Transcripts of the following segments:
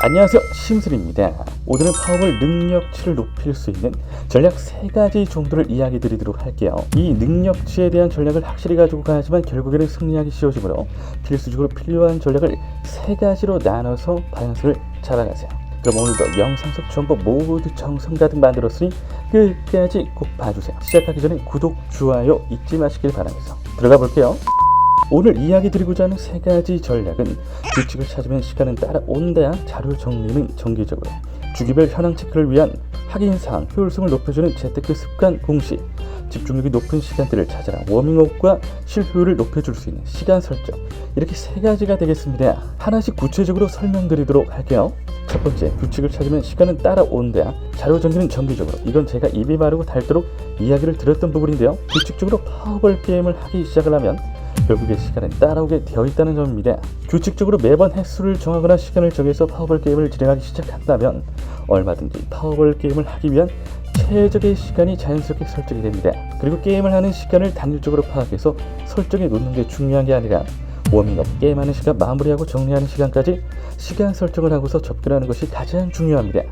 안녕하세요. 심술입니다. 오늘은 파워볼 능력치를 높일 수 있는 전략 3가지 정도를 이야기 드리도록 할게요. 이 능력치에 대한 전략을 확실히 가지고 가야지만 결국에는 승리하기 쉬워지므로 필수적으로 필요한 전략을 3가지로 나눠서 밸런스를 잡아가세요. 그럼 오늘도 영상 속 정보 모두 정성 가득 만들었으니 끝까지 꼭 봐주세요. 시작하기 전에 구독, 좋아요 잊지 마시길 바라면서 들어가 볼게요 오늘 이야기 드리고자 하는 세 가지 전략은 규칙을 찾으면 시간은 따라온다 자료 정리는 정기적으로 주기별 현황 체크를 위한 확인사항 효율성을 높여주는 재테크 습관 공식 집중력이 높은 시간대를 찾아라. 워밍업과 실효율을 높여줄 수 있는 시간 설정. 이렇게 세 가지가 되겠습니다. 하나씩 구체적으로 설명드리도록 할게요. 첫 번째 규칙을 찾으면 시간은 따라온다 자료 정리는 정기적으로. 이건 제가 입이 마르고 닳도록 이야기를 드렸던 부분인데요. 규칙적으로 파워볼 게임을 하기 시작을 하면 결국에 시간은 따라오게 되어 있다는 점입니다. 규칙적으로 매번 횟수를 정하거나 시간을 정해서 파워볼 게임을 진행하기 시작한다면 얼마든지 파워볼 게임을 하기 위한 최적의 시간이 자연스럽게 설정이 됩니다. 그리고 게임을 하는 시간을 단일적으로 파악해서 설정해 놓는 게 중요한 게 아니라 워밍업, 게임하는 시간, 마무리하고 정리하는 시간까지 시간 설정을 하고서 접근하는 것이 가장 중요합니다.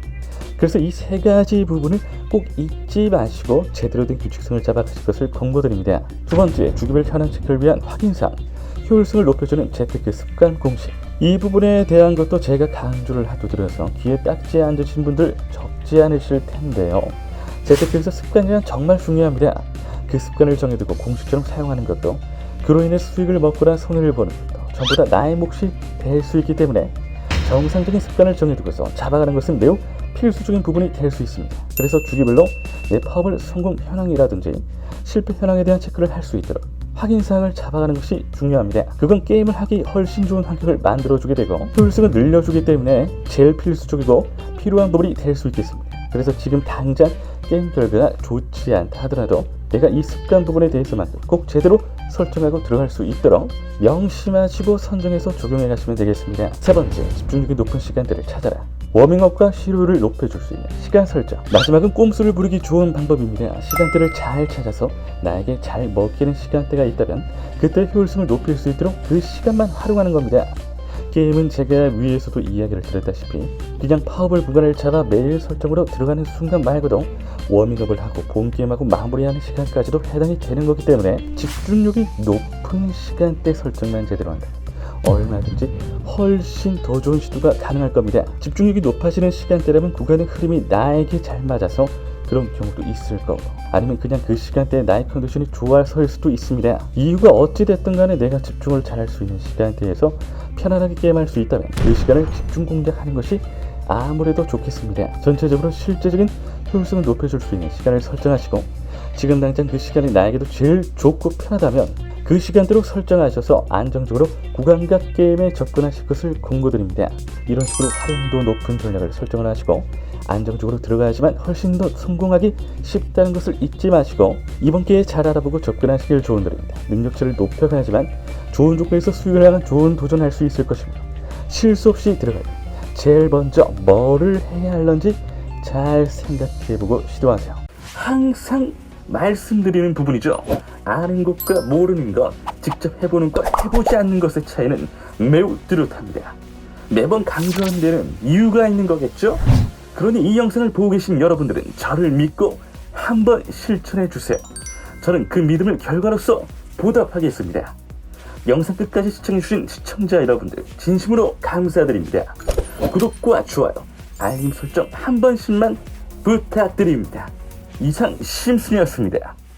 그래서 이 세 가지 부분을 꼭 잊지 마시고 제대로 된 규칙성을 잡아가실 것을 권고드립니다. 두 번째, 주기별 현황 체크를 위한 확인사항, 효율성을 높여주는 재테크 습관 공식. 이 부분에 대한 것도 제가 강조를 하도 드려서 귀에 딱지 앉으신 분들 적지 않으실 텐데요. 재테크에서 습관이란 정말 중요합니다. 그 습관을 정해두고 공식처럼 사용하는 것도 그로 인해 수익을 먹거나 손해를 보는 것도 전부 다 나의 몫이 될 수 있기 때문에 정상적인 습관을 정해두고서 잡아가는 것은 매우 필수적인 부분이 될 수 있습니다. 그래서 주기별로 내 파업을 성공 현황이라든지 실패 현황에 대한 체크를 할 수 있도록 확인 사항을 잡아가는 것이 중요합니다. 그건 게임을 하기 훨씬 좋은 환경을 만들어주게 되고 효율성을 늘려주기 때문에 제일 필수적이고 필요한 부분이 될 수 있겠습니다. 그래서 지금 당장 게임 결과가 좋지 않다 하더라도 내가 이 습관 부분에 대해서만 꼭 제대로 설정하고 들어갈 수 있도록 명심하시고 선정해서 적용해 가시면 되겠습니다. 세 번째, 집중력이 높은 시간대를 찾아라. 워밍업과 실효율을 높여줄 수 있는 시간 설정. 마지막은 꼼수를 부리기 좋은 방법입니다. 시간대를 잘 찾아서 나에게 잘 먹히는 시간대가 있다면 그때 효율성을 높일 수 있도록 그 시간만 활용하는 겁니다. 게임은 제가 위에서도 이야기를 드렸다시피 그냥 파워볼 구간을 잡아 매일 설정으로 들어가는 순간 말고도 워밍업을 하고 본 게임하고 마무리하는 시간까지도 해당이 되는 거기 때문에 집중력이 높은 시간대 설정만 제대로 한다. 얼마든지 훨씬 더 좋은 시도가 가능할 겁니다. 집중력이 높아지는 시간대라면 구간의 흐름이 나에게 잘 맞아서 그런 경우도 있을 거고 아니면 그냥 그 시간대에 나의 컨디션이 좋아서일 수도 있습니다. 이유가 어찌됐든 간에 내가 집중을 잘할 수 있는 시간대에서 편안하게 게임할 수 있다면 그 시간을 집중 공략하는 것이 아무래도 좋겠습니다. 전체적으로 실제적인 효율성을 높여줄 수 있는 시간을 설정하시고 지금 당장 그 시간이 나에게도 제일 좋고 편하다면 그 시간대로 설정하셔서 안정적으로 구간각 게임에 접근하실 것을 권고드립니다. 이런 식으로 활용도 높은 전략을 설정을 하시고 안정적으로 들어가야지만 훨씬 더 성공하기 쉽다는 것을 잊지 마시고 이번 기회에 잘 알아보고 접근하시길 조언드립니다. 능력치를 높여가야지만 좋은 조건에서 수익을 향한 좋은 도전할 수 있을 것이므로 실수 없이 들어가요. 제일 먼저 뭐를 해야 할런지 잘 생각해보고 시도하세요. 항상 말씀드리는 부분이죠. 아는 것과 모르는 것, 직접 해보는 것, 해보지 않는 것의 차이는 매우 뚜렷합니다. 매번 강조하는 데는 이유가 있는 거겠죠? 그러니 이 영상을 보고 계신 여러분들은 저를 믿고 한번 실천해 주세요. 저는 그 믿음을 결과로서 보답하겠습니다. 영상 끝까지 시청해주신 시청자 여러분들 진심으로 감사드립니다. 구독과 좋아요, 알림 설정 한 번씩만 부탁드립니다. 이상 심순이었습니다.